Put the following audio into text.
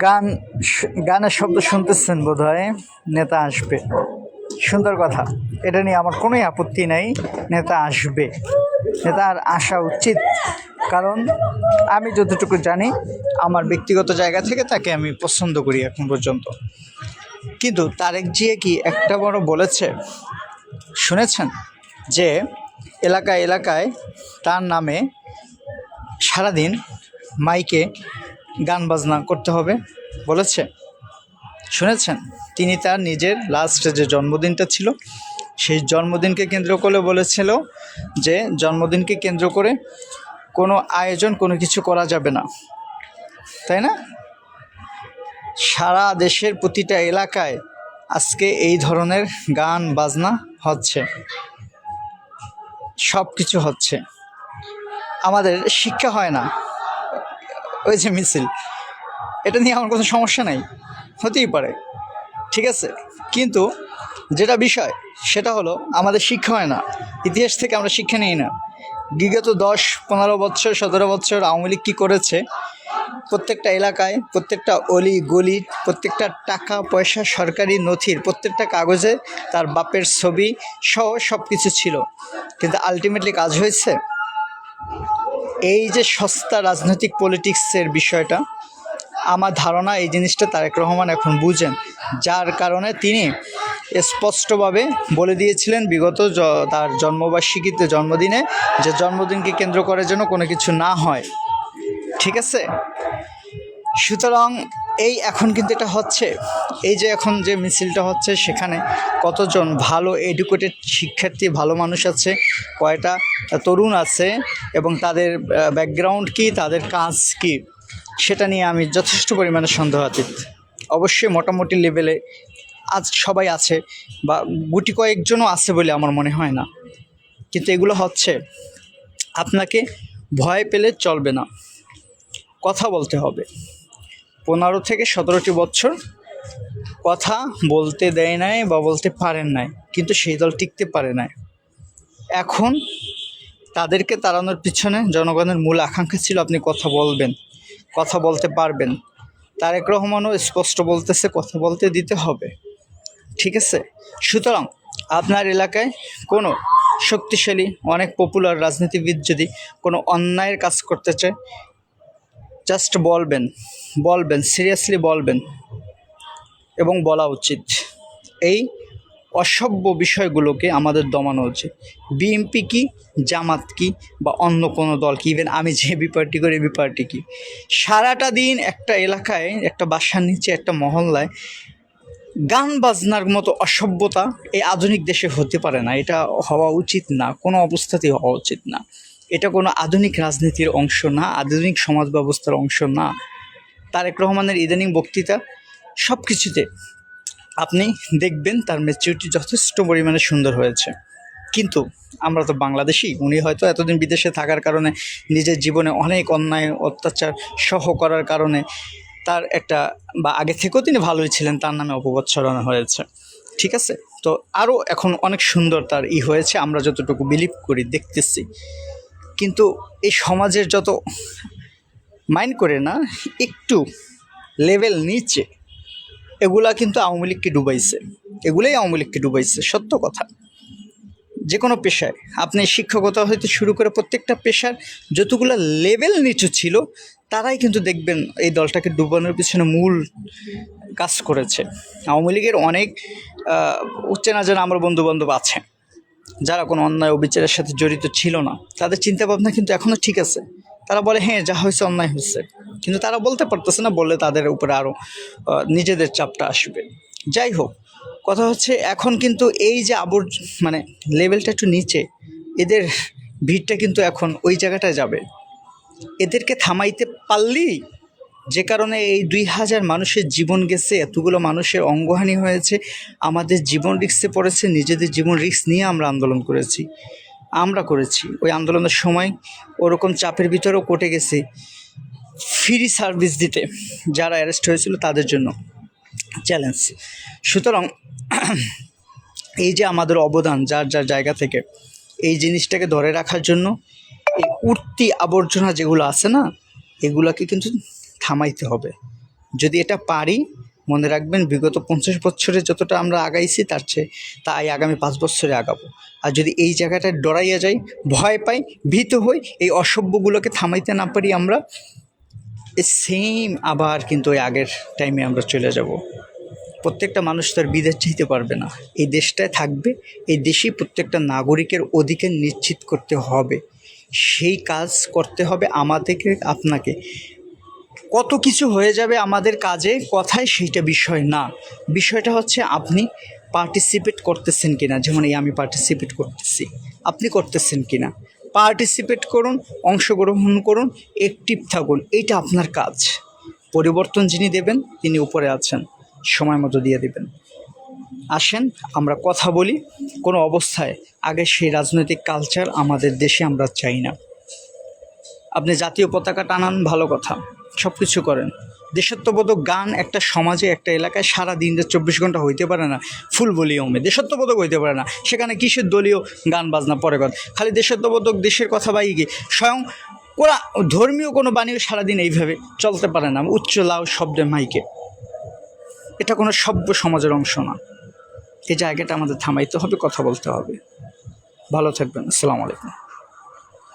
গান, গানের শব্দ শুনতেছেন বোধ হয় নেতা আসবে। সুন্দর কথা। এটা নিয়ে আমার কোনোই আপত্তি নাই, নেতা আসবে। নেতার আসা উচিত। কারণ আমি যতটুকু জানি, আমার ব্যক্তিগত জায়গা থেকে তাকে আমি পছন্দ করি এখন পর্যন্ত। কিন্তু তারেক জিয়া কি একটা বড় বলেছে? শুনেছেন? যে এলাকায় এলাকায় তার নামে সারাদিন মাইকে গান বাজনা করতে হবে। বলেছে, শুনেছেন? তিনি তার নিজের লাস্ট যে জন্মদিনটা ছিল, সেই জন্মদিনকে কেন্দ্র করে বলেছিল যে জন্মদিনকে কেন্দ্র করে কোনো আয়োজন, কোনো কিছু করা যাবে না। তাই না? সারা দেশের প্রতিটা এলাকায় আজকে এই ধরনের গান বাজনা হচ্ছে। সব কিছু হচ্ছে। আমাদের শিক্ষা হয় না। ওই যে মিছিল। এটা নিয়ে আমার কোনো সমস্যা নাই, হতেই পারে, ঠিক আছে? কিন্তু যেটা বিষয়, সেটা হলো আমাদের শিক্ষা হয় না, ইতিহাস থেকে আমরা শিক্ষা নিই না। বিগত দশ, পনেরো বছর, সতেরো বছর আওয়ামী লীগ কী করেছে? প্রত্যেকটা এলাকায়, প্রত্যেকটা অলি গলি, প্রত্যেকটা টাকা পয়সা সরকারি নথির, প্রত্যেকটা কাগজে তার বাপের ছবি সহ সব কিছু ছিল। কিন্তু আলটিমেটলি কাজ হয়েছে? এই যে সস্তা রাজনৈতিক পলিটিক্সের বিষয়টা, আমার ধারণা এই জিনিসটা তারেক রহমান এখন বুঝেন। যার কারণে তিনি স্পষ্টভাবে বলে দিয়েছিলেন বিগত তার জন্মবার্ষিকীতে জন্মদিনে যে জন্মদিনকে কেন্দ্র করে যেন কোনো কিছু না হয়। ঠিক আছে? সুতরাং এই এখন কিন্তু এটা হচ্ছে, এই যে এখন যে মিছিলটা হচ্ছে সেখানে কতজন ভালো এডুকেটেড শিক্ষার্থী, ভালো মানুষ আছে, কয়টা তরুণ আছে এবং তাদের ব্যাকগ্রাউন্ড কি, তাদের কাজ কি, সেটা নিয়ে আমি যথেষ্ট পরিমাণে সন্দেহাতীত। অবশ্যই মোটামুটি লেভেলে আজ সবাই আছে বা গুটি কয়েকজনও আছে বলে আমার মনে হয় না। কিন্তু এগুলো হচ্ছে, আপনাকে ভয় পেলে চলবে না। কথা বলতে হবে। পনেরো থেকে সতেরোটি বছর কথা বলতে দেয় নাই বা বলতে পারেন নাই, কিন্তু সেই দল টিকতে পারে নাই। এখন তাদেরকে তাড়ানোর পিছনে জনগণের মূল আকাঙ্ক্ষা ছিল আপনি কথা বলবেন, কথা বলতে পারবেন। তারেক রহমানও স্পষ্ট বলতেছে, কথা বলতে দিতে হবে। ঠিক আছে? সুতরাং আপনার এলাকায় কোনো শক্তিশালী, অনেক পপুলার রাজনীতিবিদ যদি কোনো অন্যায়ের কাজ করতে চায় জাস্ট বলবেন বলবেন সিরিয়াসলি বলবেন এবং বলা উচিত। এই অসভ্য বিষয়গুলোকে আমাদের দমানো উচিত। বিএনপি কি, জামাত কি বা অন্য কোনো দল কি? ইভেন আমি যে বি পার্টি করি বি পার্টি কি? সারাটা দিন একটা এলাকায়, একটা বাসার নিচে, একটা মহল্লায় গান বাজনার মতো অসভ্যতা এই আধুনিক দেশে হতে পারে না। এটা হওয়া উচিত না, কোনো অবস্থাতেই হওয়া উচিত না। এটা কোনো আধুনিক রাজনীতির অংশ না, আধুনিক সমাজ ব্যবস্থার অংশ না। তারেক রহমানের ইদানিং বক্তৃতা সব কিছুতে আপনি দেখবেন তার ম্যাচিউরিটি যথেষ্ট পরিমাণে সুন্দর হয়েছে। কিন্তু আমরা তো বাংলাদেশি, উনি হয়তো এতদিন বিদেশে থাকার কারণে, নিজের জীবনে অনেক অন্যায়, অত্যাচার সহ করার কারণে তার একটা বা আগে থেকেও তিনি ভালোই ছিলেন, তার নামে অপবাদ ছড়ানো হয়েছে। ঠিক আছে? তো আরও এখন অনেক সুন্দর তার ই হয়েছে, আমরা যতটুকু বিলিভ করি, দেখতেছি। কিন্তু এই সমাজের যত মাইন্ড করে না, একটু লেভেল নিচে, এগুলা কিন্তু আওয়ামী লীগকে ডুবাইছে। এগুলোই আওয়ামী লীগকে ডুবাইছে, সত্য কথা। যে কোনো পেশায়। আপনি শিক্ষকতা হইতে শুরু করে প্রত্যেকটা পেশার যতগুলো লেভেল নিচু ছিল, তারাই কিন্তু দেখবেন এই দলটাকে ডুবানোর পিছনে মূল কাজ করেছে। আওয়ামী লীগের অনেক চেনা জানা আমার বন্ধু বান্ধব আছে যারা কোনো অন্যায় অবিচারের সাথে জড়িত ছিল না, তাদের চিন্তা ভাবনা কিন্তু এখনও ঠিক আছে। তারা বলে হ্যাঁ যা হয়েছে অন্যায় হয়েছে। কিন্তু তারা বলতে পারতেছে না, বললে তাদের উপরে আরও নিজেদের চাপটা আসবে। যাই হোক, কথা হচ্ছে এখন কিন্তু এই যে আবর মানে লেভেলটা একটু নিচে, এদের ভিড়টা কিন্তু এখন ওই জায়গাটায় যাবে। এদেরকে থামাইতে পারলেই যে কারণে এই দুই হাজার মানুষের জীবন গেছে, এতগুলো মানুষের অঙ্গহানি হয়েছে, আমাদের জীবন রিক্সে পড়েছে, নিজেদের জীবন রিক্স নিয়ে আমরা আন্দোলন করেছি। আমরা করেছি। ওই আন্দোলনের সময় ওরকম চাপের ভিতরেও কোটে গেছে ফ্রি সার্ভিস দিতে। যারা অ্যারেস্ট হয়েছিল তাদের জন্য চ্যালেঞ্জ। সুতরাং এই যে আমাদের অবদান যার যার জায়গা থেকে, এই জিনিসটাকে ধরে রাখার জন্য এই উঠতি আবর্জনা যেগুলো আছে না, এগুলাকে কিন্তু থামাইতে হবে। যদি এটা পারি, মনে রাখবেন বিগত পঞ্চাশ বছরে যতটা আমরা আগাইছি, তার চেয়ে তাই আগামী পাঁচ বছরে আগাবো। আর যদি এই জায়গাটায় ডরাইয়া যাই, ভয় পাই, ভীত হই, এই অসভ্যগুলোকে থামাইতে না পারি আমরা সেম আবার কিন্তু ওই আগের টাইমে আমরা চলে যাব। প্রত্যেকটা মানুষ তার বিদেশ চাইতে পারবে না। এই দেশটায় থাকবে, এই দেশেই প্রত্যেকটা নাগরিকের অধিকার নিশ্চিত করতে হবে। সেই কাজ করতে হবে আমাদেরকে আপনাকে। কত কিছু হয়ে যাবে আমাদের কাজে কথায় সেইটা বিষয় না। বিষয়টা হচ্ছে আপনি পার্টিসিপেট করতেছেন কিনা, যেমন এই আমি পার্টিসিপেট করতেছি, আপনি করতেছেন কিনা। পার্টিসিপেট করুন, অংশগ্রহণ করুন অ্যাক্টিভ থাকুন, এইটা আপনার কাজ। পরিবর্তন যিনি দেবেন, তিনি উপরে আছেন, সময় মতো দিয়ে দেবেন। আসেন, আমরা কথা বলি, কোনো অবস্থায়, আগে সেই রাজনৈতিক কালচার আমাদের দেশে আমরা চাই না। আপনি জাতীয় পতাকা টানান, ভালো কথা। সব কিছু করেন। দেশত্ববোধক গান একটা সমাজে, একটা এলাকায় সারা দিন চব্বিশ ঘণ্টা হইতে পারে না, ফুল ভলিউমে। দেশত্ববোধক হইতে পারে না। সেখানে কিসের দলীয় গান বাজনা পরে কথা খালি দেশত্ববোধক দেশের কথা বাই গিয়ে স্বয়ং ওরা ধর্মীয় কোনো বাণীও সারাদিন এইভাবে চলতে পারে না। উচ্চ লাউ শব্দে মাইকে। এটা কোনো সভ্য সমাজের অংশ না। এই জায়গাটা আমাদের থামাইতে হবে, কথা বলতে হবে। ভালো থাকবেন। আসসালামু আলাইকুম।